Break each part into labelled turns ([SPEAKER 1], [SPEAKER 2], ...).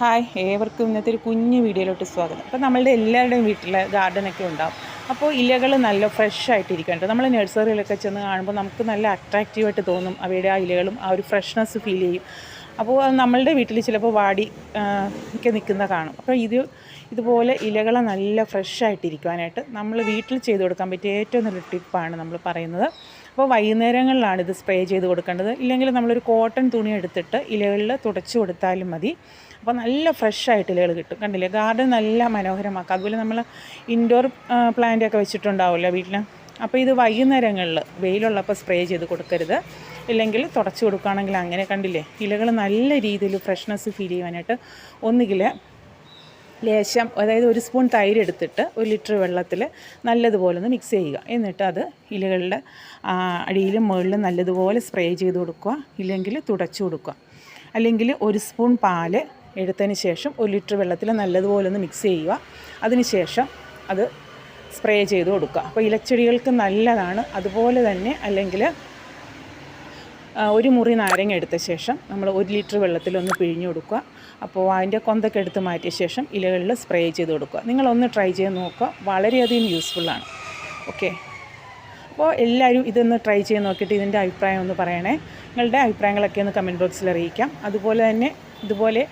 [SPEAKER 1] Hi ഏവർക്കും ഇന്നത്തെ ഒരു കുഞ്ഞു വീഡിയോയിലോട്ട് സ്വാഗതം. അപ്പോൾ നമ്മളുടെ എല്ലാവരുടെയും വീട്ടിൽ ഗാർഡനൊക്കെ ഉണ്ടാവും. അപ്പോൾ ഇലകൾ നല്ല ഫ്രഷ് ആയിട്ടിരിക്കേണ്ടത് നമ്മൾ നഴ്സറിയിലൊക്കെ ചെന്ന് കാണുമ്പോൾ നമുക്ക് നല്ല അട്രാക്റ്റീവായിട്ട് തോന്നും അവയുടെ ആ ഇലകളും ആ ഒരു ഫ്രഷ്നെസ് ഫീൽ ചെയ്യും. അപ്പോൾ നമ്മളുടെ വീട്ടിൽ ചിലപ്പോൾ വാടി ഒക്കെ നിൽക്കുന്ന കാണും. അപ്പോൾ ഇത് ഇതുപോലെ ഇലകളെ നല്ല ഫ്രഷ് ആയിട്ടിരിക്കുവാനായിട്ട് നമ്മൾ വീട്ടിൽ ചെയ്ത് കൊടുക്കാൻ പറ്റിയ ഏറ്റവും നല്ല ടിപ്പാണ് നമ്മൾ പറയുന്നത്. അപ്പോൾ വൈകുന്നേരങ്ങളിലാണ് ഇത് സ്പ്രേ ചെയ്ത് കൊടുക്കേണ്ടത്. ഇല്ലെങ്കിൽ നമ്മളൊരു കോട്ടൺ തുണി എടുത്തിട്ട് ഇലകളിൽ തുടച്ചു കൊടുത്താലും മതി. അപ്പോൾ നല്ല ഫ്രഷ് ആയിട്ട് ഇലകൾ കിട്ടും. കണ്ടില്ലേ? ഗാർഡൻ നല്ല മനോഹരമാക്കുക അതുപോലെ നമ്മൾ ഇൻഡോർ പ്ലാന്റ് ഒക്കെ വെച്ചിട്ടുണ്ടാവുമല്ലോ വീട്ടിൽ അപ്പോൾ ഇത് വൈകുന്നേരങ്ങളിൽ വെയിലുള്ളപ്പോൾ സ്പ്രേ ചെയ്ത് കൊടുക്കരുത്. ഇല്ലെങ്കിൽ തുടച്ചു കൊടുക്കുകയാണെങ്കിൽ അങ്ങനെ കണ്ടില്ലേ? ഇലകൾ നല്ല രീതിയിൽ ഫ്രഷ്നെസ് ഫീൽ ചെയ്യുവാനായിട്ട് ഒന്നുകിൽ ലേശം അതായത് ഒരു സ്പൂൺ തൈര് എടുത്തിട്ട് ഒരു ലിറ്റർ വെള്ളത്തിൽ നല്ലതുപോലെ ഒന്ന് മിക്സ് ചെയ്യുക. എന്നിട്ട് അത് ഇലകളുടെ അടിയിലും മുകളിലും നല്ലതുപോലെ സ്പ്രേ ചെയ്ത് കൊടുക്കുക. ഇല്ലെങ്കിൽ തുടച്ചു കൊടുക്കുക. അല്ലെങ്കിൽ ഒരു സ്പൂൺ പാൽ എടുത്തതിന് ശേഷം ഒരു ലിറ്റർ വെള്ളത്തിൽ നല്ലതുപോലെ ഒന്ന് മിക്സ് ചെയ്യുക. അതിന് ശേഷം അത് സ്പ്രേ ചെയ്ത് കൊടുക്കുക. അപ്പോൾ ഇലച്ചെടികൾക്ക് നല്ലതാണ്. അതുപോലെ തന്നെ അല്ലെങ്കിൽ ഒരു മുറി നാരങ്ങ എടുത്ത ശേഷം നമ്മൾ ഒരു ലിറ്റർ വെള്ളത്തിൽ ഒന്ന് പിഴിഞ്ഞു കൊടുക്കുക. അപ്പോൾ അതിന്റെ കൊന്തൊക്കെ എടുത്ത് മാറ്റിയ ശേഷം ഇലകളിൽ സ്പ്രേ ചെയ്ത് കൊടുക്കുക. നിങ്ങളൊന്ന് ട്രൈ ചെയ്ത് നോക്കുക. വളരെയധികം യൂസ്ഫുള്ളാണ് ഓക്കെ? അപ്പോൾ എല്ലാവരും ഇതൊന്ന് ട്രൈ ചെയ്ത് നോക്കിയിട്ട് ഇതിന്റെ അഭിപ്രായം ഒന്ന് പറയണേ. നിങ്ങളുടെ അഭിപ്രായങ്ങളൊക്കെ ഒന്ന് കമന്റ് ബോക്സിൽ അറിയിക്കാം. അതുപോലെ തന്നെ ഇതുപോലെ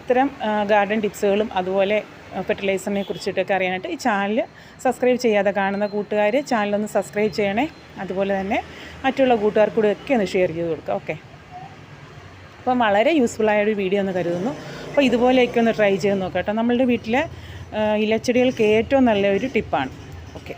[SPEAKER 1] ഇത്തരം ഗാർഡൻ ടിപ്സുകളും അതുപോലെ ഫെർട്ടിലൈസറിനെ കുറിച്ചിട്ടൊക്കെ അറിയാനായിട്ട് ഈ ചാനൽ സബ്സ്ക്രൈബ് ചെയ്യാതെ കാണുന്ന കൂട്ടുകാർ ചാനലൊന്ന് സബ്സ്ക്രൈബ് ചെയ്യണേ. അതുപോലെ തന്നെ മറ്റുള്ള കൂട്ടുകാർക്കൂടെ ഒക്കെ ഒന്ന് ഷെയർ ചെയ്ത് കൊടുക്കുക ഓക്കെ അപ്പം വളരെ യൂസ്ഫുള്ളായൊരു വീഡിയോ എന്ന് കരുതുന്നു. അപ്പോൾ ഇതുപോലെയൊക്കെ ഒന്ന് ട്രൈ ചെയ്ത് നോക്കാം കേട്ടോ. നമ്മളുടെ വീട്ടിലെ ഇലച്ചെടികൾക്ക് ഏറ്റവും നല്ലൊരു ടിപ്പാണ് ഓക്കെ